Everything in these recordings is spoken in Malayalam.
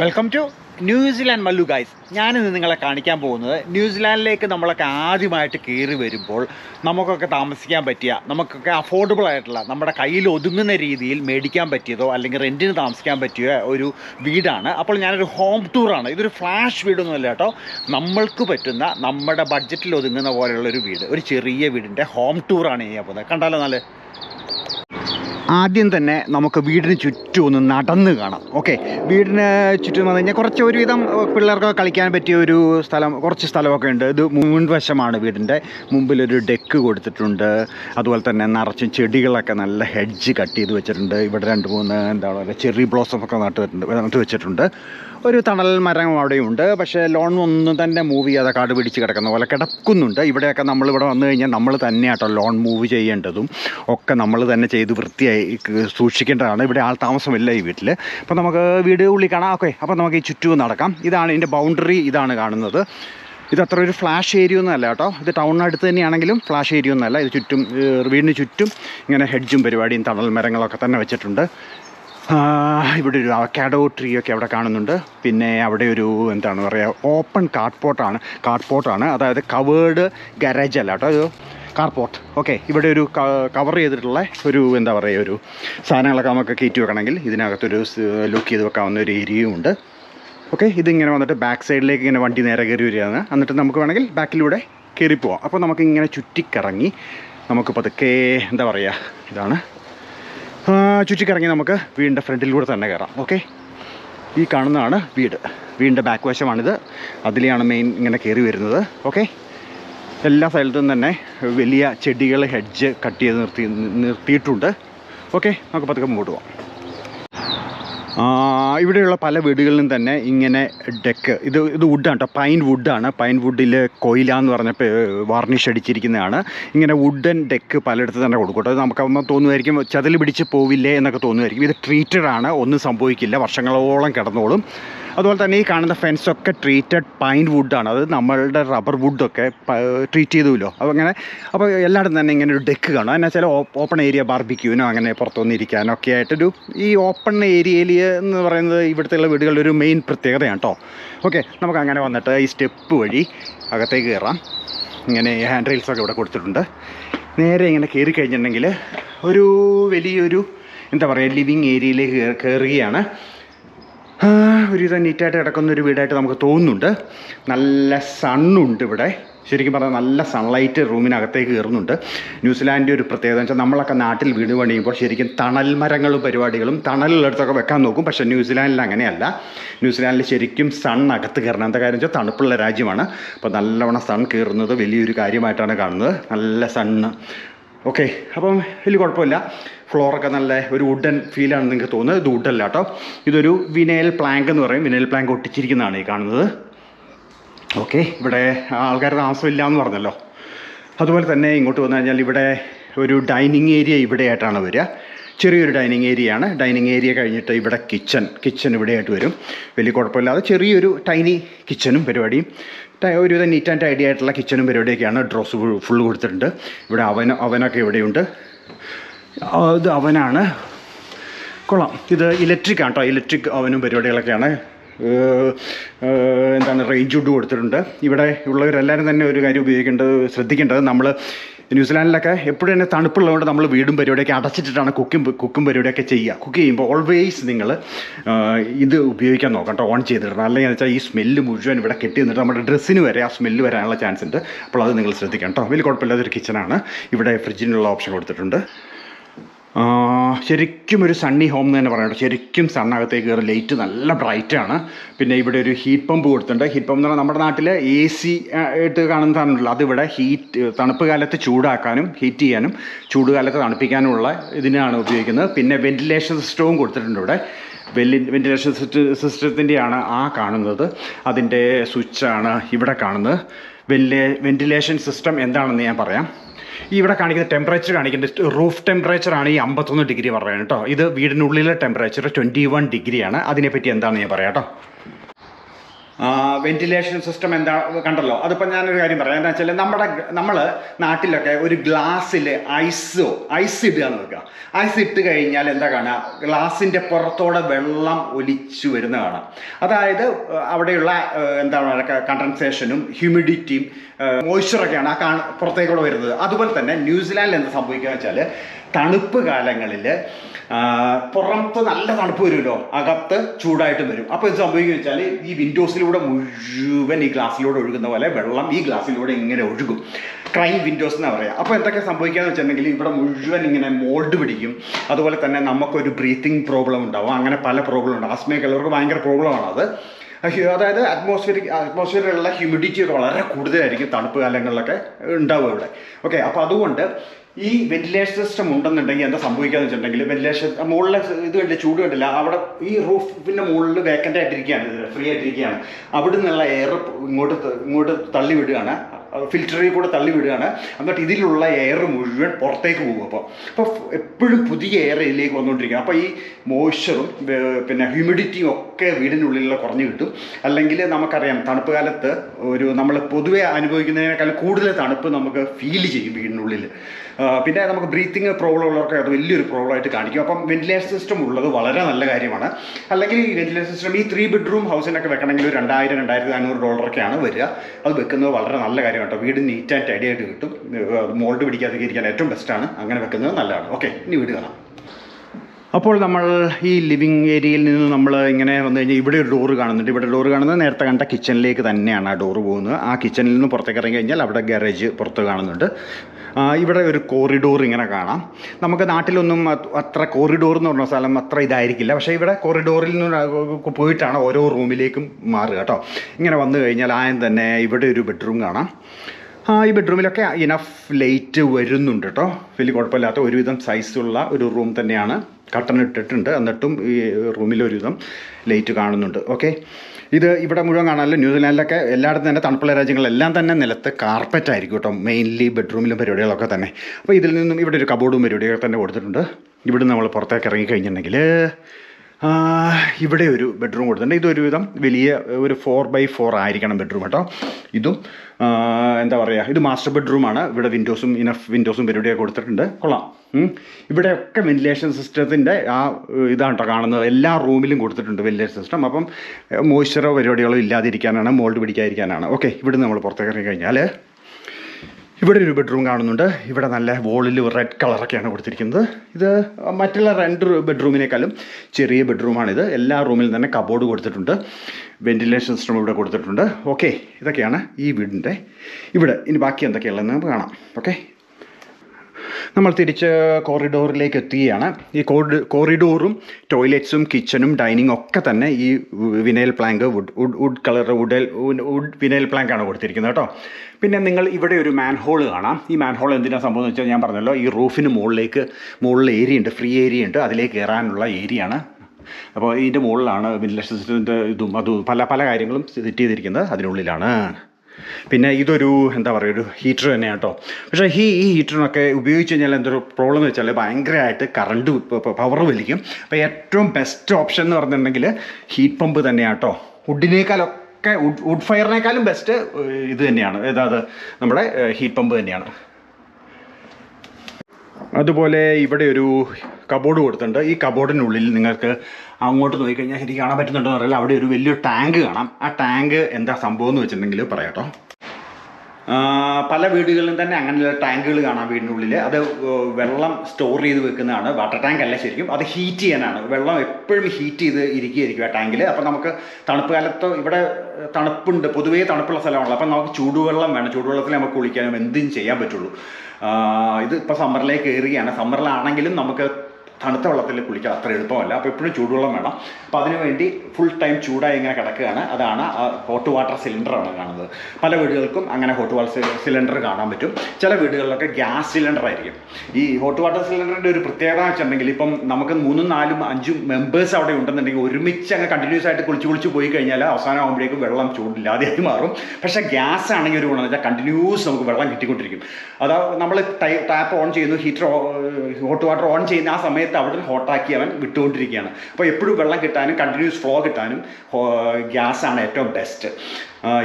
Welcome to New Zealand Mallu guys ഞാനിന്ന് നിങ്ങളെ കാണിക്കാൻ പോകുന്നത് ന്യൂസിലാൻഡിലേക്ക് നമ്മളൊക്കെ ആദ്യമായിട്ട് കയറി വരുമ്പോൾ നമുക്കൊക്കെ താമസിക്കാൻ പറ്റിയ നമുക്കൊക്കെ അഫോർഡബിൾ ആയിട്ടുള്ള നമ്മുടെ കയ്യിൽ ഒതുങ്ങുന്ന രീതിയിൽ മേടിക്കാൻ പറ്റിയതോ അല്ലെങ്കിൽ റെന്റിന് താമസിക്കാൻ പറ്റിയ ഒരു വീടാണ്. അപ്പോൾ ഞാനൊരു ഹോം ടൂറാണ് ഇതൊരു ഫ്ലാഷ് വീടൊന്നുമല്ല കേട്ടോ. നമ്മൾക്ക് പറ്റുന്ന നമ്മുടെ ബഡ്ജറ്റിൽ ഒതുങ്ങുന്ന പോലെയുള്ളൊരു വീട്. ഒരു ചെറിയ വീടിന്റെ ഹോം ടൂറാണ് ചെയ്യാൻ പോകുന്നത്. കണ്ടാലോ നല്ല ആദ്യം തന്നെ നമുക്ക് വീടിന് ചുറ്റും ഒന്ന് നടന്ന് കാണാം. ഓക്കെ വീടിന് ചുറ്റും വന്നു കഴിഞ്ഞാൽ കുറച്ച് ഒരുവിധം പിള്ളേർക്ക് കളിക്കാൻ പറ്റിയ ഒരു സ്ഥലം കുറച്ച് സ്ഥലമൊക്കെ ഉണ്ട്. ഇത് മുൻവശമാണ് വീടിന്റെ. മുമ്പിലൊരു ഡെക്ക് കൊടുത്തിട്ടുണ്ട്. അതുപോലെ തന്നെ നിറച്ചും ചെടികളൊക്കെ നല്ല ഹെഡ്ജ് കട്ട് ചെയ്ത് വെച്ചിട്ടുണ്ട്. ഇവിടെ രണ്ട് മൂന്ന് എന്താ പറയുക ചെറി ബ്ലോസം ഒക്കെ നട്ട് നട്ട് വെച്ചിട്ടുണ്ട്. ഒരു തണൽ മരം അവിടെയുണ്ട്. പക്ഷേ ലോൺ ഒന്നും തന്നെ മൂവ് ചെയ്യാതെ കാട് പിടിച്ച് കിടക്കുന്ന പോലെ കിടക്കുന്നുണ്ട്. ഇവിടെയൊക്കെ നമ്മൾ ഇവിടെ വന്നു കഴിഞ്ഞാൽ നമ്മൾ തന്നെയാട്ടോ ലോൺ മൂവ് ചെയ്യേണ്ടതും. ഒക്കെ നമ്മൾ തന്നെ ചെയ്ത് വൃത്തിയായി സൂക്ഷിക്കേണ്ടതാണ്. ഇവിടെ ആൾ താമസമില്ല ഈ വീട്ടിൽ. അപ്പോൾ നമുക്ക് വീട് ഉള്ളിൽ കാണാം. ഓക്കെ അപ്പോൾ നമുക്ക് ഈ ചുറ്റും നടക്കാം. ഇതാണ് ഇതിന്റെ ബൗണ്ടറി ഇതാണ് കാണുന്നത്. ഇത് അത്ര ഒരു ഫ്ലാഷ് ഏരിയ ഒന്നും അല്ല കേട്ടോ. ഇത് ടൗണിനടുത്ത് തന്നെയാണെങ്കിലും ഫ്ലാഷ് ഏരിയ ഒന്നും അല്ല. ഇത് ചുറ്റും വീടിന് ചുറ്റും ഇങ്ങനെ ഹെഡ്ജും പരിപാടിയും തണൽ മരങ്ങളൊക്കെ തന്നെ വെച്ചിട്ടുണ്ട്. ഇവിടെ ഒരു അവക്കാഡോ ഒക്കെ അവിടെ കാണുന്നുണ്ട്. പിന്നെ അവിടെ ഒരു എന്താണ് പറയുക ഓപ്പൺ കാർപോർട്ടാണ് കാർപോർട്ടാണ് അതായത് കവേർഡ് ഗാരേജ് അല്ല കേട്ടോ ഒരു കാർപോർട്ട് ഓക്കെ ഇവിടെ ഒരു കവർ ചെയ്തിട്ടുള്ള ഒരു എന്താ പറയുക ഒരു സാധനങ്ങളൊക്കെ നമുക്ക് കയറ്റി വെക്കണമെങ്കിൽ ഇതിനകത്തൊരു ലുക്ക് ചെയ്ത് വെക്കാവുന്ന ഒരു ഏരിയയും ഉണ്ട്. ഓക്കെ ഇതിങ്ങനെ വന്നിട്ട് ബാക്ക് സൈഡിലേക്ക് ഇങ്ങനെ വണ്ടി നേരെ കയറി വരികയാണ്. എന്നിട്ട് നമുക്ക് വേണമെങ്കിൽ ബാക്കിലൂടെ കയറി പോവാം. അപ്പോൾ നമുക്ക് ഇങ്ങനെ ചുറ്റിക്കറങ്ങി നമുക്ക് പതുക്കെ എന്താ പറയുക ഇതാണ്. ചുറ്റിക്കറങ്ങി നമുക്ക് വീടിന്റെ ഫ്രണ്ടിലൂടെ തന്നെ കയറാം ഓക്കെ ഈ കാണുന്നതാണ് വീട്. വീടിന്റെ ബാക്ക് വശമാണിത്. അതിലെയാണ് മെയിൻ ഇങ്ങനെ കയറി വരുന്നത് ഓക്കെ എല്ലാ സ്ഥലത്തും തന്നെ വലിയ ചെടികൾ ഹെഡ്ജ് കട്ട് ചെയ്ത് നിർത്തി നിർത്തിയിട്ടുണ്ട് ഓക്കെ നമുക്ക് പതുക്കെ മുമ്പോട്ട് ആ, ഇവിടെയുള്ള പല വീടുകളിലും തന്നെ ഇങ്ങനെ ഡെക്ക് ഇത് ഇത് വുഡാണ് കേട്ടോ പൈൻ വുഡാണ് പൈൻ വുഡിൽ കൊയില എന്ന് പറഞ്ഞ വാർണിഷ് അടിച്ചിരിക്കുന്നതാണ്. ഇങ്ങനെ വുഡൻ ഡെക്ക് പലയിടത്ത് തന്നെ കൊടുക്കും കേട്ടോ ഇത് നമുക്ക് ഒന്ന് തോന്നുമായിരിക്കും ചതിൽ പിടിച്ച് പോവില്ലേ എന്നൊക്കെ തോന്നുമായിരിക്കും ഇത് ട്രീറ്റഡ് ആണ്. ഒന്നും സംഭവിക്കില്ല. വർഷങ്ങളോളം കിടന്നോളും. അതുപോലെ തന്നെ ഈ കാണുന്ന ഫെൻസൊക്കെ ട്രീറ്റഡ് പൈൻ വുഡാണ് അത് നമ്മളുടെ റബ്ബർ വുഡൊക്കെ ട്രീറ്റ് ചെയ്തുല്ലോ അപ്പോൾ അങ്ങനെ അപ്പോൾ എല്ലായിടത്തും തന്നെ ഇങ്ങനെ ഒരു ഡെക്ക് കാണും. എന്നാ വെച്ചാൽ ഓപ്പൺ ഏരിയ ബാർബിക്യൂനോ അങ്ങനെ പുറത്തുനിന്ന് ഇരിക്കാനോ ഒക്കെ ആയിട്ടൊരു ഈ ഓപ്പൺ ഏരിയയിൽ എന്ന് പറയുന്നത് ഇവിടുത്തെ വീടുകളുടെ ഒരു മെയിൻ പ്രത്യേകതയാണ് കേട്ടോ ഓക്കെ നമുക്ക് അങ്ങനെ വന്നിട്ട് ഈ സ്റ്റെപ്പ് വഴി അകത്തേക്ക് കയറാം ഇങ്ങനെ ഹാൻഡ് റെയിൽസൊക്കെ ഇവിടെ കൊടുത്തിട്ടുണ്ട്. നേരെ ഇങ്ങനെ കയറി കഴിഞ്ഞിട്ടുണ്ടെങ്കിൽ ഒരു വലിയൊരു എന്താ പറയുക ലിവിങ് ഏരിയയിലേക്ക് കയറുകയാണ് ഒരുവിധം നീറ്റായിട്ട് കിടക്കുന്ന ഒരു വീടായിട്ട് നമുക്ക് തോന്നുന്നുണ്ട്. നല്ല സണ്ണുണ്ട് ഇവിടെ. ശരിക്കും പറഞ്ഞാൽ നല്ല സൺലൈറ്റ് റൂമിനകത്തേക്ക് കയറുന്നുണ്ട്. ന്യൂസിലാൻഡിന്റെ ഒരു പ്രത്യേകത വെച്ചാൽ നമ്മളൊക്കെ നാട്ടിൽ വീട് പണിയുമ്പോൾ ശരിക്കും തണൽ മരങ്ങളും പരിപാടികളും തണലുള്ളിടത്തൊക്കെ വെക്കാൻ നോക്കും. പക്ഷേ ന്യൂസിലാൻഡിൽ അങ്ങനെയല്ല. ന്യൂസിലാൻഡിൽ ശരിക്കും സൺ അകത്ത് കയറണം. എന്താ കാര്യം വെച്ചാൽ തണുപ്പുള്ള രാജ്യമാണ്. അപ്പോൾ നല്ലവണ്ണം സൺ കയറുന്നത് വലിയൊരു കാര്യമായിട്ടാണ് കാണുന്നത്. നല്ല സണ്ണ് ഓക്കെ അപ്പം വലിയ കുഴപ്പമില്ല. ഫ്ലോറൊക്കെ നല്ല ഒരു വുഡൻ ഫീലാണ് നിങ്ങൾക്ക് തോന്നുന്നത്. ഇത് വുഡല്ല കേട്ടോ. ഇതൊരു വിനയൽ പ്ലാങ്ക് എന്ന് പറയും. വിനയൽ പ്ലാങ്ക് ഒട്ടിച്ചിരിക്കുന്നതാണ് ഈ കാണുന്നത്. ഓക്കെ ഇവിടെ ആൾക്കാർ താമസമില്ല എന്ന് പറഞ്ഞല്ലോ. അതുപോലെ തന്നെ ഇങ്ങോട്ട് വന്നു കഴിഞ്ഞാൽ ഇവിടെ ഒരു ഡൈനിങ് ഏരിയ ഇവിടെയായിട്ടാണ് വരിക. ചെറിയൊരു ഡൈനിങ് ഏരിയ ആണ് ഡൈനിങ് ഏരിയ കഴിഞ്ഞിട്ട് ഇവിടെ കിച്ചൺ. കിച്ചൺ ഇവിടെയായിട്ട് വരും. വലിയ കുഴപ്പമില്ലാതെ ചെറിയൊരു ടൈനി കിച്ചണും പരിപാടിയും. ഒരു ഒരുവിധം നീറ്റ് ആൻഡ് ടൈഡി ആയിട്ടുള്ള കിച്ചണും പരിപാടിയൊക്കെയാണ് ഡ്രോസ് ഫുൾ കൊടുത്തിട്ടുണ്ട്. ഇവിടെ അവൻ അവനൊക്കെ ഇവിടെയുണ്ട്. അത് അവനാണ്. കൊള്ളാം. ഇത് ഇലക്ട്രിക് ആണ് കേട്ടോ ഇലക്ട്രിക് അവനും പരിപാടികളൊക്കെയാണ്. എന്താണ് റേഞ്ച് വുഡ് കൊടുത്തിട്ടുണ്ട്. ഇവിടെ ഉള്ളവരെല്ലാവരും തന്നെ ഒരു കാര്യം ഉപയോഗിക്കേണ്ടത് ശ്രദ്ധിക്കേണ്ടത് നമ്മൾ ന്യൂസിലാൻഡിലൊക്കെ എപ്പോഴും തന്നെ തണുപ്പുള്ളതുകൊണ്ട് നമ്മൾ വീടും പരിപാടിയൊക്കെ അടച്ചിട്ടിട്ടാണ് കുക്കും കുക്കും പരിപാടിയൊക്കെ ചെയ്യുക. കുക്ക് ചെയ്യുമ്പോൾ ഓൾവേസ് നിങ്ങൾ ഇത് ഉപയോഗിക്കാൻ നോക്കാം കേട്ടോ ഓൺ ചെയ്തിടണം. അല്ലെങ്കിൽ എന്ന് വെച്ചാൽ ഈ സ്മെല്ല് മുഴുവൻ ഇവിടെ കെട്ടി നിന്നിട്ട് നമ്മുടെ ഡ്രസ്സിന് വരെ ആ സ്മെല്ല് വരാനുള്ള ചാൻസ് ഉണ്ട്. അപ്പോൾ അത് നിങ്ങൾ ശ്രദ്ധിക്കണം കേട്ടോ. വലിയ കുഴപ്പമില്ലാത്തൊരു കിച്ചണാണ് ഇവിടെ ഫ്രിഡ്ജിനുള്ള ഓപ്ഷൻ കൊടുത്തിട്ടുണ്ട്. ശരിക്കും ഒരു സണ്ണി ഹോം എന്ന് തന്നെ പറയണം ശരിക്കും സണ്ണകത്തേക്ക് കയറി ലൈറ്റ് നല്ല ബ്രൈറ്റ് ആണ്. പിന്നെ ഇവിടെ ഒരു ഹീറ്റ് പമ്പ് കൊടുത്തിട്ടുണ്ട്. ഹീറ്റ് പമ്പ് എന്ന് പറഞ്ഞാൽ നമ്മുടെ നാട്ടിൽ എ സി ആയിട്ട് കാണുന്ന സാധനമുണ്ടല്ലോ അതിവിടെ ഹീറ്റ് തണുപ്പ് കാലത്ത് ചൂടാക്കാനും ഹീറ്റ് ചെയ്യാനും ചൂട് കാലത്ത് തണുപ്പിക്കാനുമുള്ള ഇതിനാണ് ഉപയോഗിക്കുന്നത്. പിന്നെ വെന്റിലേഷൻ സിസ്റ്റവും കൊടുത്തിട്ടുണ്ട് ഇവിടെ. വെല്ലി വെന്റിലേഷൻ സിസ്റ്റത്തിന്റെയാണ് ആ കാണുന്നത്. അതിന്റെ സ്വിച്ചാണ് ഇവിടെ കാണുന്നത്. വെന്റിലേഷൻ സിസ്റ്റം എന്താണെന്ന് ഞാൻ പറയാം. ഈ ഇവിടെ കാണിക്കുന്ന ടെമ്പറേച്ചർ കാണിക്കുന്നത് റൂഫ് ടെമ്പറേച്ചർ ആണ് ഈ അമ്പത്തൊന്ന് ഡിഗ്രി പറയുന്നത് കേട്ടോ. ഇത് വീടിനുള്ളിലെ ടെമ്പറേച്ചർ ട്വന്റി വൺ ഡിഗ്രിയാണ് അതിനെപ്പറ്റി എന്താണെന്ന് ഞാൻ പറയാം കേട്ടോ. വെന്റിലേഷൻ സിസ്റ്റം എന്താ കണ്ടല്ലോ? അതിപ്പോൾ ഞാനൊരു കാര്യം പറയാം. എന്താ വെച്ചാൽ നമ്മുടെ നമ്മൾ നാട്ടിലൊക്കെ ഒരു ഗ്ലാസ്സിൽ ഐസോ ഐസ് ഇടുക എന്ന് വെക്കുക. ഐസ് ഇട്ട് കഴിഞ്ഞാൽ എന്താ കാണുക? ഗ്ലാസിന്റെ പുറത്തോടെ വെള്ളം ഒലിച്ചു വരുന്ന കാണാം. അതായത് അവിടെയുള്ള എന്താണ് കണ്ടൻസേഷനും ഹ്യൂമിഡിറ്റിയും മോയ്സ്ചറൊക്കെയാണ് ആ കാണ പുറത്തേക്കൂടെ വരുന്നത്. അതുപോലെ തന്നെ ന്യൂസിലാൻഡിൽ എന്താ സംഭവിക്കുക വെച്ചാൽ തണുപ്പ് കാലങ്ങളിൽ പുറത്ത് നല്ല തണുപ്പ് വരുമല്ലോ. അകത്ത് ചൂടായിട്ട് വരും. അപ്പോൾ ഇത് സംഭവിക്കുക വെച്ചാൽ ഈ വിൻഡോസിലൂടെ മുഴുവൻ ഈ ഗ്ലാസ്സിലൂടെ ഒഴുകുന്ന പോലെ വെള്ളം ഈ ഗ്ലാസ്സിലൂടെ ഇങ്ങനെ ഒഴുകും. ക്രൈം വിൻഡോസ് എന്ന് പറയാം. അപ്പോൾ എന്തൊക്കെ സംഭവിക്കുകയെന്ന് വെച്ചിട്ടുണ്ടെങ്കിൽ ഇവിടെ മുഴുവൻ ഇങ്ങനെ മോൾഡ് പിടിക്കും. അതുപോലെ തന്നെ നമുക്കൊരു ബ്രീത്തിങ് പ്രോബ്ലം ഉണ്ടാവും. അങ്ങനെ പല പ്രോബ്ലം ഉണ്ട് ആസ്മയൊക്കെ ഉള്ളവർക്ക് ഭയങ്കര പ്രോബ്ലമാണ് അത്. അതായത് അറ്റ്മോസ്ഫിയറിക് അറ്റ്മോസ്ഫിയറിലുള്ള ഹ്യൂമിഡിറ്റി വളരെ കൂടുതലായിരിക്കും തണുപ്പ് കാലങ്ങളിലൊക്കെ ഉണ്ടാവും ഇവിടെ. ഓക്കെ അപ്പോൾ അതുകൊണ്ട് ഈ വെന്റിലേഷൻ സിസ്റ്റം ഉണ്ടെന്നുണ്ടെങ്കിൽ എന്താ സംഭവിക്കാന്ന് വെച്ചിട്ടുണ്ടെങ്കിൽ വെന്റിലേഷൻ മുകളിലെ ഇത് കണ്ടില്ല ചൂട് കണ്ടില്ല അവിടെ ഈ റൂഫിന്റെ മുകളിൽ വേക്കന്റ് ആയിട്ടിരിക്കുകയാണ് ഫ്രീ ആയിട്ടിരിക്കുകയാണ്. അവിടെ നിന്നുള്ള എയർ ഇങ്ങോട്ട് ഇങ്ങോട്ട് തള്ളി വിടുകയാണ് ഫിൽറ്ററിൽ കൂടെ തള്ളി വിടുകയാണ്. എന്നിട്ട് ഇതിലുള്ള എയർ മുഴുവൻ പുറത്തേക്ക് പോകും അപ്പോൾ അപ്പോൾ എപ്പോഴും പുതിയ എയർ ഇതിലേക്ക് വന്നുകൊണ്ടിരിക്കുകയാണ് അപ്പോൾ ഈ മോയ്സ്ചറും പിന്നെ ഹ്യൂമിഡിറ്റിയും ഒക്കെ വീടിനുള്ളിലുള്ള കുറഞ്ഞു കിട്ടും. അല്ലെങ്കിൽ നമുക്കറിയാം തണുപ്പ് കാലത്ത് ഒരു നമ്മൾ പൊതുവെ അനുഭവിക്കുന്നതിനേക്കാൾ കൂടുതൽ തണുപ്പ് നമുക്ക് ഫീൽ ചെയ്യും വീടിനുള്ളിൽ. പിന്നെ നമുക്ക് ബ്രീത്തിങ് പ്രോബ്ലം ഉള്ളവർക്ക് അത് വലിയൊരു പ്രോബ്ലം ആയിട്ട് കാണിക്കും. അപ്പം വെന്റിലേഷൻ സിസ്റ്റം ഉള്ളത് വളരെ നല്ല കാര്യമാണ്. അല്ലെങ്കിൽ ഈ വെന്റിലേഷൻ സിസ്റ്റം ഈ ത്രീ ബെഡ്റൂം ഹൗസിനൊക്കെ വെക്കണമെങ്കിൽ രണ്ടായിരം രണ്ടായിരത്തി അഞ്ഞൂറ് ഡോളറൊക്കെയാണ് വരിക. അത് വെക്കുന്നത് വളരെ നല്ല കാര്യമാണ്. കേട്ടോ. വീട് നീറ്റ് ആൻഡ് ടൈഡി ആയിട്ട് കിട്ടും. മോൾഡ് പിടിക്കാതെ ഇരിക്കാൻ ഏറ്റവും ബെസ്റ്റാണ് അങ്ങനെ വെക്കുന്നത് നല്ലതാണ്. ഓക്കെ ഇനി വീട് കാണാം. അപ്പോൾ നമ്മൾ ഈ ലിവിങ് ഏരിയയിൽ നിന്ന് നമ്മൾ ഇങ്ങനെ വന്നു കഴിഞ്ഞാൽ ഇവിടെ ഒരു ഡോറ് കാണുന്നുണ്ട്. ഇവിടെ ഡോറ് കാണുന്നത് നേരത്തെ കണ്ട കിച്ചണിലേക്ക് തന്നെയാണ് ആ ഡോറ് പോകുന്നത്. ആ കിച്ചണിൽ നിന്ന് പുറത്തേക്ക് ഇറങ്ങി കഴിഞ്ഞാൽ അവിടെ ഗാരേജ് പുറത്ത് കാണുന്നുണ്ട്. ഇവിടെ ഒരു കോറിഡോർ ഇങ്ങനെ കാണാം. നമുക്ക് നാട്ടിലൊന്നും അത്ര കോറിഡോർ എന്ന് പറഞ്ഞ സ്ഥലം അത്ര ഇതായിരിക്കില്ല. പക്ഷേ ഇവിടെ കോറിഡോറിൽ നിന്ന് പോയിട്ടാണ് ഓരോ റൂമിലേക്കും മാറുക കേട്ടോ. ഇങ്ങനെ വന്നു കഴിഞ്ഞാൽ ആദ്യം തന്നെ ഇവിടെ ഒരു ബെഡ്റൂം കാണാം. ആ ഈ ബെഡ്റൂമിലൊക്കെ ഇനഫ് ലൈറ്റ് വരുന്നുണ്ട് കേട്ടോ. വലിയ കുഴപ്പമില്ലാത്ത ഒരുവിധം സൈസുള്ള ഒരു റൂം തന്നെയാണ്. കട്ടൺ ഇട്ടിട്ടുണ്ട്. എന്നിട്ടും ഈ റൂമിൽ ഒരുവിധം ലൈറ്റ് കാണുന്നുണ്ട്. ഓക്കെ ഇത് ഇവിടെ മുഴുവൻ കാണാമല്ലോ ന്യൂസിലാൻഡിലൊക്കെ എല്ലായിടത്തും തന്നെ തണുപ്പുള്ള രാജ്യങ്ങളെല്ലാം തന്നെ നിലത്ത് കാർപ്പറ്റ് ആയിരിക്കും കേട്ടോ. മെയിൻലി ബെഡ്റൂമിലും പരിപാടികളൊക്കെ തന്നെ. അപ്പോൾ ഇതിൽ നിന്നും ഇവിടെ ഒരു കബോർഡും പരിപാടികൾ തന്നെ കൊടുത്തിട്ടുണ്ട്. ഇവിടെ നമ്മൾ പുറത്തേക്ക് ഇറങ്ങി കഴിഞ്ഞിട്ടുണ്ടെങ്കിൽ ഇവിടെ ഒരു ബെഡ്റൂം കൊടുത്തിട്ടുണ്ട്. ഇതൊരുവിധം വലിയ ഒരു ഫോർ ബൈ ഫോർ ആയിരിക്കണം ബെഡ്റൂം കേട്ടോ. ഇതും എന്താ പറയുക ഇത് മാസ്റ്റർ ബെഡ്റൂമാണ് ഇവിടെ വിൻഡോസും ഇനഫ് വിൻഡോസും പരിപാടിയൊക്കെ കൊടുത്തിട്ടുണ്ട്. കൊള്ളാം. ഇവിടെയൊക്കെ വെന്റിലേഷൻ സിസ്റ്റത്തിന്റെ ആ ഇതാണ് കേട്ടോ കാണുന്നത്. എല്ലാ റൂമിലും കൊടുത്തിട്ടുണ്ട് വെന്റിലേഷൻ സിസ്റ്റം അപ്പം മോയ്സ്ചറോ പരിപാടികളോ ഇല്ലാതിരിക്കാനാണ് മോൾഡ് പിടിക്കാതിരിക്കാനാണ്. ഓക്കെ ഇവിടുന്ന് നമ്മൾ പുറത്തേക്ക് ഇറങ്ങി കഴിഞ്ഞാൽ ഇവിടെ ഒരു ബെഡ്റൂം കാണുന്നുണ്ട്. ഇവിടെ നല്ല വോളിൽ റെഡ് കളറൊക്കെയാണ് കൊടുത്തിരിക്കുന്നത്. ഇത് മറ്റുള്ള രണ്ട് ബെഡ്റൂമിനേക്കാളും ചെറിയ ബെഡ്റൂമാണിത് എല്ലാ റൂമിലും തന്നെ കബോർഡ് കൊടുത്തിട്ടുണ്ട്. വെന്റിലേഷൻ സിസ്റ്റം ഇവിടെ കൊടുത്തിട്ടുണ്ട്. ഓക്കെ ഇതൊക്കെയാണ് ഈ വീടിന്റെ. ഇവിടെ ഇനി ബാക്കി എന്തൊക്കെയുള്ളതെന്ന് നമുക്ക് കാണാം. ഓക്കെ നമ്മൾ തിരിച്ച് കോറിഡോറിലേക്ക് എത്തുകയാണ്. ഈ കോറിഡോറും ടോയ്ലറ്റ്സും കിച്ചണും ഡൈനിങ് ഒക്കെ തന്നെ ഈ vinyl plank wood wood wood colour വുഡൽ wood vinyl പ്ലാങ്കാണ് കൊടുത്തിരിക്കുന്നത് കേട്ടോ. പിന്നെ നിങ്ങൾ ഇവിടെ ഒരു മാൻഹോൾ കാണാം. ഈ മാൻഹോൾ എന്തിനാണ് സംഭവം എന്ന് വെച്ചാൽ ഞാൻ പറഞ്ഞല്ലോ ഈ റൂഫിന് മുകളിലേക്ക് മുകളിൽ ഏരിയ ഉണ്ട് ഫ്രീ ഏരിയ ഉണ്ട്. അതിലേക്ക് കയറാനുള്ള ഏരിയ ആണ്. അപ്പോൾ ഇതിന്റെ മുകളിലാണ് വെന്റിലേഷൻ സിസ്റ്റത്തിന്റെ ഇതും അതും പല പല കാര്യങ്ങളും സെറ്റ് ചെയ്തിരിക്കുന്നത്. അതിനുള്ളിലാണ്. പിന്നെ ഇതൊരു എന്താ പറയുക ഒരു ഹീറ്റർ തന്നെയാണ് കേട്ടോ പക്ഷേ ഈ ഈ ഹീറ്ററിനൊക്കെ ഉപയോഗിച്ച് കഴിഞ്ഞാൽ എന്തൊരു പ്രോബ്ലം എന്ന് വെച്ചാൽ ഭയങ്കരമായിട്ട് കറണ്ട് പവർ വലിക്കും. അപ്പോൾ ഏറ്റവും ബെസ്റ്റ് ഓപ്ഷൻ എന്ന് പറഞ്ഞിട്ടുണ്ടെങ്കിൽ ഹീറ്റ് പമ്പ് തന്നെയാണ് കേട്ടോ വുഡിനേക്കാളൊക്കെ വുഡ് വുഡ് ഫയറിനേക്കാളും ബെസ്റ്റ് ഇത് തന്നെയാണ്. അതായത് നമ്മുടെ ഹീറ്റ് പമ്പ് തന്നെയാണ്. അതുപോലെ ഇവിടെ ഒരു കബോർഡ് കൊടുത്തിട്ടുണ്ട്. ഈ കബോർഡിനുള്ളിൽ നിങ്ങൾക്ക് അങ്ങോട്ട് നോക്കിക്കഴിഞ്ഞാൽ ശരി കാണാൻ പറ്റുന്നുണ്ടോ അറിയില്ല. അവിടെ ഒരു വലിയ ടാങ്ക് കാണാം. ആ ടാങ്ക് എന്താ സംഭവം എന്ന് വെച്ചിട്ടുണ്ടെങ്കിൽ പറയാട്ടോ. പല വീടുകളിലും തന്നെ അങ്ങനെയുള്ള ടാങ്കുകൾ കാണാം വീടിനുള്ളിൽ അത് വെള്ളം സ്റ്റോർ ചെയ്ത് വെക്കുന്നതാണ്. വാട്ടർ ടാങ്ക് അല്ല ശരിക്കും. അത് ഹീറ്റ് ചെയ്യാനാണ്. വെള്ളം എപ്പോഴും ഹീറ്റ് ചെയ്ത് ഇരിക്കുകയായിരിക്കും ആ ടാങ്കിൽ അപ്പോൾ നമുക്ക് തണുപ്പ് കാലത്ത് ഇവിടെ തണുപ്പുണ്ട്. പൊതുവേ തണുപ്പുള്ള സ്ഥലമാണല്ലോ. അപ്പം നമുക്ക് ചൂടുവെള്ളം വേണം. ചൂടുവെള്ളത്തിൽ നമുക്ക് കുളിക്കാനും എന്തും ചെയ്യാൻ പറ്റുള്ളൂ. ഇത് ഇപ്പോൾ സമ്മറിലേക്ക് കയറുകയാണ്. സമ്മറിലാണെങ്കിലും നമുക്ക് തണുത്ത വെള്ളത്തിൽ കുളിക്കാൻ അത്ര എളുപ്പമല്ല. അപ്പോൾ എപ്പോഴും ചൂടുവെള്ളം വേണം. അപ്പോൾ അതിനു വേണ്ടി ഫുൾ ടൈം ചൂടായി ഇങ്ങനെ കിടക്കുകയാണ്. അതാണ് ഹോട്ട് വാട്ടർ സിലിണ്ടറാണ് കാണുന്നത്. പല വീടുകൾക്കും അങ്ങനെ ഹോട്ട് വാട്ടർ സിലിണ്ടർ കാണാൻ പറ്റും. ചില വീടുകളിലൊക്കെ ഗ്യാസ് സിലിണ്ടർ ആയിരിക്കും. ഈ ഹോട്ട് വാട്ടർ സിലിണ്ടറിന്റെ ഒരു പ്രത്യേകത വെച്ചിട്ടുണ്ടെങ്കിൽ ഇപ്പം നമുക്ക് മൂന്നും നാലും അഞ്ചും മെമ്പേഴ്സ് അവിടെ ഉണ്ടെന്നുണ്ടെങ്കിൽ ഒരുമിച്ച് അങ്ങ് കണ്ടിന്യൂസ് ആയിട്ട് കുളിച്ച് കുളിച്ച് പോയി കഴിഞ്ഞാൽ അവസാനം ആകുമ്പോഴേക്കും വെള്ളം ചൂടില്ലാതെയായി മാറും. പക്ഷേ ഗ്യാസ് ആണെങ്കിൽ ഒരു ഗുണമെന്ന് വെച്ചാൽ കണ്ടിന്യൂസ് നമുക്ക് വെള്ളം കിട്ടിക്കൊണ്ടിരിക്കും. അതാ നമ്മൾ ടാപ്പ് ഓൺ ചെയ്യുന്നു ഹീറ്റർ ഹോട്ട് വാട്ടർ ഓൺ ചെയ്യുന്ന ആ സമയത്ത് സമയത്ത് അവിടെ ഹോട്ടാക്കി അവൻ വിട്ടുകൊണ്ടിരിക്കുകയാണ്. അപ്പോൾ എപ്പോഴും വെള്ളം കിട്ടാനും കണ്ടിന്യൂസ് ഫ്ലോ കിട്ടാനും ഗ്യാസാണ് ഏറ്റവും ബെസ്റ്റ്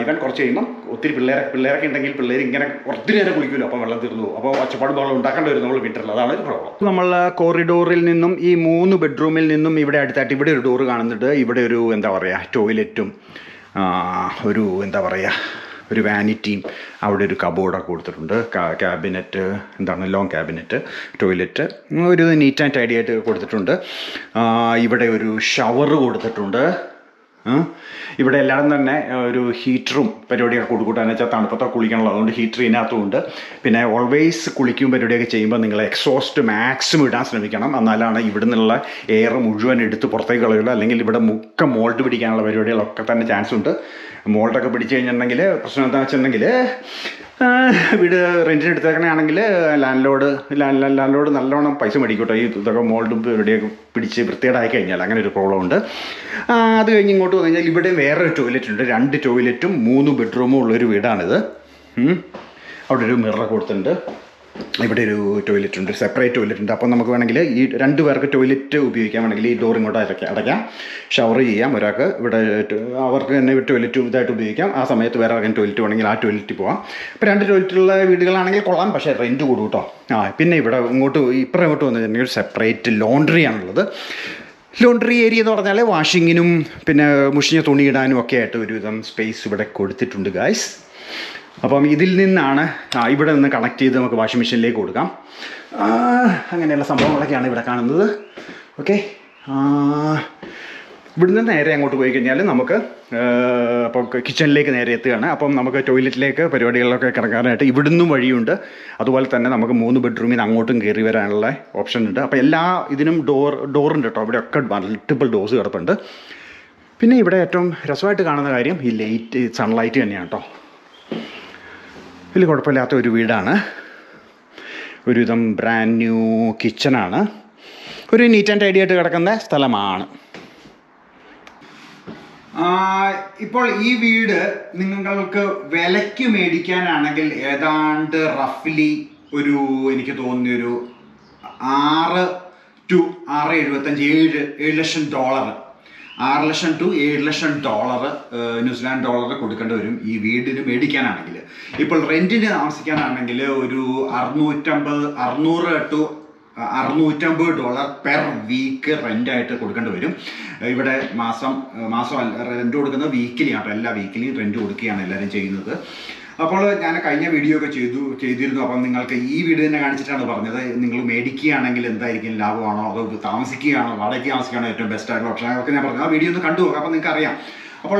ഇവൻ കുറച്ച് കഴിയുമ്പം ഒത്തിരി പിള്ളേരെ പിള്ളേരൊക്കെ ഉണ്ടെങ്കിൽ പിള്ളേർ ഇങ്ങനെ ഒത്തിരി നേരം കുളിക്കുമല്ലോ അപ്പോൾ വെള്ളം തീർന്നു പോകും. അപ്പോൾ ഒച്ചപ്പാട് വെള്ളം ഉണ്ടാക്കേണ്ടി വരും നമ്മൾ വീട്ടിൽ അതാണ് ഒരു പ്രോബ്ലം നമ്മൾ കോറിഡോറിൽ നിന്നും ഈ മൂന്ന് ബെഡ്റൂമിൽ നിന്നും ഇവിടെ അടുത്തായിട്ട് ഇവിടെ ഒരു ഡോറ് കാണുന്നുണ്ട്. ഇവിടെ ഒരു എന്താ പറയുക ടോയ്ലറ്റും ഒരു എന്താ പറയുക ഒരു വാനിറ്റിയും അവിടെ ഒരു കബോർഡൊക്കെ കൊടുത്തിട്ടുണ്ട് ക്യാബിനറ്റ് എന്താണ് ലോങ് ക്യാബിനറ്റ് ടോയ്ലറ്റ് ഒരു നീറ്റ് ആൻഡ് ടൈഡി ആയിട്ട് കൊടുത്തിട്ടുണ്ട് ഇവിടെ ഒരു ഷവർ കൊടുത്തിട്ടുണ്ട്. ഇവിടെ എല്ലാവരും തന്നെ ഒരു ഹീറ്ററും പരിപാടിയൊക്കെ കൊടുക്കൂട്ടാന്ന് വെച്ചാൽ തണുപ്പത്തൊക്കെ കുളിക്കണമല്ലോ അതുകൊണ്ട് ഹീറ്റർ ഇതിനകത്തുമുണ്ട് പിന്നെ ഓൾവേസ് കുളിക്കും പരിപാടിയൊക്കെ ചെയ്യുമ്പോൾ നിങ്ങൾ എക്സോസ്റ്റ് മാക്സിമം ഇടാൻ ശ്രമിക്കണം. എന്നാലാണ് ഇവിടെ നിന്നുള്ള എയർ മുഴുവൻ എടുത്ത് പുറത്തേക്ക് കളയുള്ളൂ. അല്ലെങ്കിൽ ഇവിടെ മുക്ക മോൾട്ട് പിടിക്കാനുള്ള പരിപാടികളൊക്കെ തന്നെ ചാൻസ് ഉണ്ട്. മോൾട്ടൊക്കെ പിടിച്ചു കഴിഞ്ഞിട്ടുണ്ടെങ്കിൽ പ്രശ്നം എന്താണെന്ന് വെച്ചിട്ടുണ്ടെങ്കിൽ വീട് റെന്റിന് എടുത്തേക്കണയാണെങ്കിൽ ലാൻഡ് ലോഡ് ലാൻഡ് ലോഡ് നല്ലോണം പൈസ മേടിക്കൂട്ടോ. ഈ ഇതൊക്കെ മോൾഡും ഇവിടെയൊക്കെ പിടിച്ച് വൃത്തികേടായി കഴിഞ്ഞാൽ അങ്ങനെ ഒരു പ്രോബ്ലം ഉണ്ട്. അത് കഴിഞ്ഞ് ഇങ്ങോട്ട് വന്നു കഴിഞ്ഞാൽ ഇവിടെ വേറൊരു ടോയ്ലറ്റ് ഉണ്ട്. രണ്ട് ടോയ്ലറ്റും മൂന്ന് ബെഡ്റൂമും ഉള്ളൊരു വീടാണിത്. അവിടെ ഒരു മിറർ കൊടുത്തിട്ടുണ്ട്. ഇവിടെ ഒരു ടോയ്ലറ്റ് ഉണ്ട് സെപ്പറേറ്റ് ടോയ്ലറ്റ് ഉണ്ട്. അപ്പോൾ നമുക്ക് വേണമെങ്കിൽ ഈ രണ്ട് പേർക്ക് ടോയ്ലറ്റ് ഉപയോഗിക്കാൻ വേണമെങ്കിൽ ഈ ഡോർ ഇങ്ങോട്ട് അടയ്ക്കാം അടയ്ക്കാം. ഷവർ ചെയ്യാം ഒരാൾക്ക് ഇവിടെ അവർക്ക് തന്നെ ടോയ്ലറ്റ് ഇതായിട്ട് ഉപയോഗിക്കാം. ആ സമയത്ത് വേറെ ആർക്കും ടോയ്ലറ്റ് വേണമെങ്കിൽ ആ ടോയ്ലറ്റിൽ പോവാം. ഇപ്പോൾ രണ്ട് ടോയ്ലറ്റുള്ള വീടുകളാണെങ്കിൽ കൊള്ളാം പക്ഷേ റെന്റ് കൂടും കേട്ടോ ആ പിന്നെ ഇവിടെ ഇങ്ങോട്ട് ഇപ്പുറം ഇങ്ങോട്ട് വന്നു കഴിഞ്ഞാൽ സെപ്പറേറ്റ് ലോണ്ടറിയാണുള്ളത് ലോണ്ട്രി ഏരിയ എന്ന് പറഞ്ഞാൽ വാഷിങ്ങിനും പിന്നെ മുഷിഞ്ഞ തുണി ഇടാനും ഒക്കെ ആയിട്ട് ഒരുവിധം സ്പേസ് ഇവിടെ കൊടുത്തിട്ടുണ്ട് ഗായ്സ് അപ്പം ഇതിൽ നിന്നാണ് ഇവിടെ നിന്ന് കണക്ട് ചെയ്ത് നമുക്ക് വാഷിംഗ് മെഷീനിലേക്ക് കൊടുക്കാം. അങ്ങനെയുള്ള സംഭവങ്ങളൊക്കെയാണ് ഇവിടെ കാണുന്നത്. ഓക്കെ ഇവിടുന്ന് നേരെ അങ്ങോട്ട് പോയി കഴിഞ്ഞാൽ നമുക്ക് അപ്പോൾ കിച്ചണിലേക്ക് നേരെ എത്തുകയാണ്. അപ്പം നമുക്ക് ടോയ്ലറ്റിലേക്ക് പരിപാടികളിലൊക്കെ കിടക്കാനായിട്ട് ഇവിടുന്നും വഴിയുണ്ട്. അതുപോലെ തന്നെ നമുക്ക് മൂന്ന് ബെഡ്റൂമിൽ നിന്ന് അങ്ങോട്ടും കയറി വരാനുള്ള ഓപ്ഷൻ ഉണ്ട്. അപ്പോൾ എല്ലാ ഇതിനും ഡോർ ഡോറുണ്ട് കേട്ടോ. ഇവിടെയൊക്കെ മൾട്ടിപ്പിൾ ഡോസ് കിടപ്പുണ്ട്. പിന്നെ ഇവിടെ ഏറ്റവും രസമായിട്ട് കാണുന്ന കാര്യം ഈ ലൈറ്റ് സൺലൈറ്റ് തന്നെയാണ് കേട്ടോ. വലിയ കുഴപ്പമില്ലാത്ത ഒരു വീടാണ്. ഒരുവിധം ബ്രാൻഡ് ന്യൂ കിച്ചണാണ് ഒരു നീറ്റ് ആൻഡ് ടൈഡി ആയിട്ട് കിടക്കുന്ന സ്ഥലമാണ്. ഇപ്പോൾ ഈ വീട് നിങ്ങൾക്ക് വിലയ്ക്ക് മേടിക്കാനാണെങ്കിൽ ഏതാണ്ട് റഫ്ലി ഒരു എനിക്ക് തോന്നിയ ഒരു ആറ് ടു ആറ് എഴുപത്തഞ്ച് ഏഴ് ഏഴ് ലക്ഷം ഡോളർ ആറ് ലക്ഷം ടു ഏഴ് ലക്ഷം ഡോളർ ന്യൂസിലാൻഡ് ഡോളർ കൊടുക്കേണ്ടി വരും ഈ വീടിന് മേടിക്കാനാണെങ്കിൽ. ഇപ്പോൾ റെന്റിന് താമസിക്കാനാണെങ്കിൽ ഒരു അറുന്നൂറ്റമ്പത് അറുന്നൂറ് ടു അറുന്നൂറ്റമ്പത് ഡോളർ പെർ വീക്ക് റെന്റായിട്ട് കൊടുക്കേണ്ടി വരും. ഇവിടെ മാസം മാസം റെന്റ് കൊടുക്കുന്നത് വീക്കിലി ആട്ടോ എല്ലാ വീക്കിലിയും റെന്റ് കൊടുക്കുകയാണ് എല്ലാവരും ചെയ്യുന്നത്. അപ്പോൾ ഞാൻ കഴിഞ്ഞ വീഡിയോ ഒക്കെ ചെയ്തു ചെയ്തിരുന്നു. അപ്പം നിങ്ങൾക്ക് ഈ വീട് തന്നെ കാണിച്ചിട്ടാണ് പറഞ്ഞത്. നിങ്ങൾ മേടിക്കുകയാണെങ്കിൽ എന്തായിരിക്കും? ലാഭമാണോ? അതോ താമസിക്കുകയാണോ? വാടകയ്ക്ക് താമസിക്കുകയാണോ? ഏറ്റവും ബെസ്റ്റ് ആയിട്ടുള്ള ഓപ്ഷൻ അതൊക്കെ ഞാൻ പറഞ്ഞു. ആ വീഡിയോ ഒന്ന് കണ്ടു നോക്കാം. അപ്പോൾ നിങ്ങൾക്ക് അറിയാം അപ്പോൾ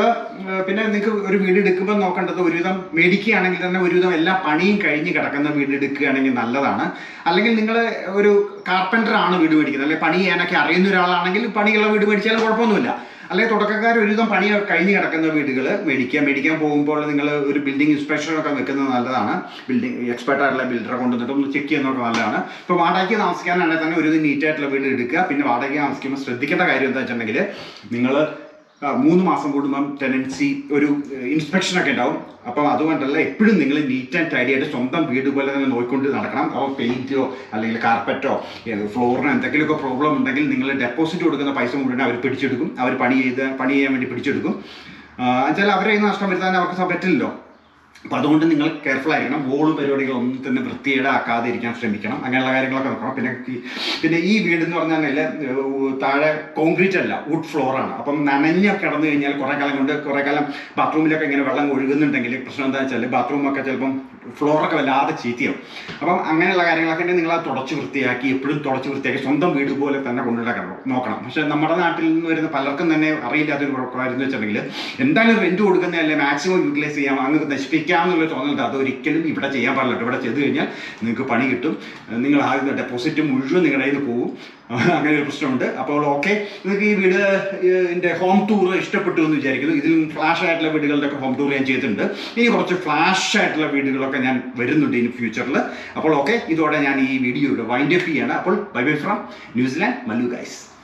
പിന്നെ നിങ്ങൾക്ക് ഒരു വീട് എടുക്കുമ്പോൾ നോക്കേണ്ടത് ഒരുവിധം മേടിക്കുകയാണെങ്കിൽ തന്നെ ഒരുവിധം എല്ലാ പണിയും കഴിഞ്ഞ് കിടക്കുന്ന വീട് എടുക്കുകയാണെങ്കിൽ നല്ലതാണ്. അല്ലെങ്കിൽ നിങ്ങൾ ഒരു കാർപ്പന്റർ ആണ് വീട് മേടിക്കുന്നത്. അല്ലെങ്കിൽ പണി ചെയ്യാനൊക്കെ അറിയുന്ന ഒരാളാണെങ്കിൽ പണിയുള്ള വീട് മേടിച്ചാലും കുഴപ്പമൊന്നുമില്ല. അല്ലെങ്കിൽ തുടക്കക്കാർ ഒരുവിധം പണി കഴിഞ്ഞ് കിടക്കുന്ന വീടുകൾ മേടിക്കുക. മേടിക്കാൻ പോകുമ്പോൾ നിങ്ങൾ ഒരു ബിൽഡിംഗ് ഇൻസ്പെക്ഷനൊക്കെ വെക്കുന്നത് നല്ലതാണ്. ബിൽഡിംഗ് എക്സ്പെർട്ട് ആയിട്ടുള്ള ബിൽഡറെ കൊണ്ടുവന്നിട്ട് ഒന്ന് ചെക്ക് ചെയ്യുന്നതൊക്കെ നല്ലതാണ്. ഇപ്പോൾ വാടകയ്ക്ക് താമസിക്കാനാണെങ്കിൽ തന്നെ ഒരു നീറ്റായിട്ടുള്ള വീട് എടുക്കുക. പിന്നെ വാടകയ്ക്ക് താമസിക്കുമ്പോൾ ശ്രദ്ധിക്കേണ്ട കാര്യം എന്താ വെച്ചിട്ടുണ്ടെങ്കിൽ നിങ്ങൾ മൂന്ന് മാസം കൂടുമ്പം ടെനൻസി ഒരു ഇൻസ്പെക്ഷൻ ഒക്കെ ഉണ്ടാവും. അപ്പം അതുകൊണ്ടല്ല എപ്പോഴും നിങ്ങൾ നീറ്റ് ആൻഡ് ടൈഡി ആയിട്ട് സ്വന്തം വീട് പോലെ തന്നെ നോക്കിക്കൊണ്ട് നടക്കണം. അപ്പോൾ പെയിന്റോ അല്ലെങ്കിൽ കാർപ്പറ്റോ ഫ്ലോറിനോ എന്തെങ്കിലുമൊക്കെ പ്രോബ്ലം ഉണ്ടെങ്കിൽ നിങ്ങൾ ഡെപ്പോസിറ്റ് കൊടുക്കുന്ന പൈസ മുഴുവൻ അവർ പിടിച്ചെടുക്കും. അവർ പണി ചെയ്ത് പണി ചെയ്യാൻ വേണ്ടി പിടിച്ചെടുക്കും. എന്നുവെച്ചാൽ അവരെ നഷ്ടം വരുത്താൻ അവർക്ക് പറ്റില്ലല്ലോ. അപ്പം അതുകൊണ്ട് നിങ്ങൾ കെയർഫുൾ ആയിരിക്കണം. വോളും പരിപാടികളൊന്നും തന്നെ വൃത്തിയേടാക്കാതെ ഇരിക്കാൻ ശ്രമിക്കണം. അങ്ങനെയുള്ള കാര്യങ്ങളൊക്കെ നോക്കണം പിന്നെ പിന്നെ ഈ വീട് എന്ന് പറഞ്ഞാൽ താഴെ കോൺക്രീറ്റ് അല്ല വുഡ് ഫ്ലോറാണ് അപ്പം നനഞ്ഞ കിടന്നു കഴിഞ്ഞാൽ കുറേ കാലം കൊണ്ട് കുറേ കാലം ബാത്റൂമിലൊക്കെ ഇങ്ങനെ വെള്ളം ഒഴുകുന്നുണ്ടെങ്കിൽ പ്രശ്നം എന്താ വെച്ചാൽ ബാത്റൂമൊക്കെ ചിലപ്പം ഫ്ലോറൊക്കെ വല്ലാതെ ചീത്തയാവും. അപ്പം അങ്ങനെയുള്ള കാര്യങ്ങളൊക്കെ ഉണ്ടെങ്കിൽ നിങ്ങൾ അത് തുടച്ച് വൃത്തിയാക്കി എപ്പോഴും തുടച്ച് വൃത്തിയാക്കി സ്വന്തം വീട് പോലെ തന്നെ കൊണ്ടുവരാൻ നോക്കണം. പക്ഷെ നമ്മുടെ നാട്ടിൽ നിന്ന് വരുന്ന പലർക്കും തന്നെ അറിയില്ലാത്തൊരു എന്ന് വെച്ചിട്ടുണ്ടെങ്കിൽ എന്തായാലും റെന്റ് കൊടുക്കുന്നതല്ലേ മാക്സിമം യൂട്ടിലൈസ് ചെയ്യാം അങ്ങ് നശിപ്പിക്കാം എന്നുള്ള അത് ഒരിക്കലും ഇവിടെ ചെയ്യാൻ പാടില്ല. ഇവിടെ ചെയ്ത് കഴിഞ്ഞാൽ നിങ്ങൾക്ക് പണി കിട്ടും. നിങ്ങൾ ആദ്യം ഡെപ്പോസിറ്റ് മുഴുവൻ നിങ്ങളുടെ കയ്യിൽ പോകും. അങ്ങനെ ഒരു പ്രശ്നമുണ്ട്. അപ്പോൾ ഓക്കെ നിങ്ങൾക്ക് ഈ വീട് എന്റെ ഹോം ടൂർ ഇഷ്ടപ്പെട്ടു എന്ന് വിചാരിക്കുന്നു. ഇതിൽ ഫ്ലാഷ് ആയിട്ടുള്ള വീടുകളുടെ ഒക്കെ ഹോം ടൂർ ഞാൻ ചെയ്തിട്ടുണ്ട്. ഇനി കുറച്ച് ഫ്ലാഷ് ആയിട്ടുള്ള വീടുകളൊക്കെ ഞാൻ വരുന്നുണ്ട് ഇനി ഫ്യൂച്ചറിൽ അപ്പോൾ ഓക്കെ ഇതോടെ ഞാൻ ഈ വീഡിയോ ഇവിടെ വൈൻഡ് അപ്പ് ചെയ്യാണ്. അപ്പോൾ bye bye from New Zealand Mallu guys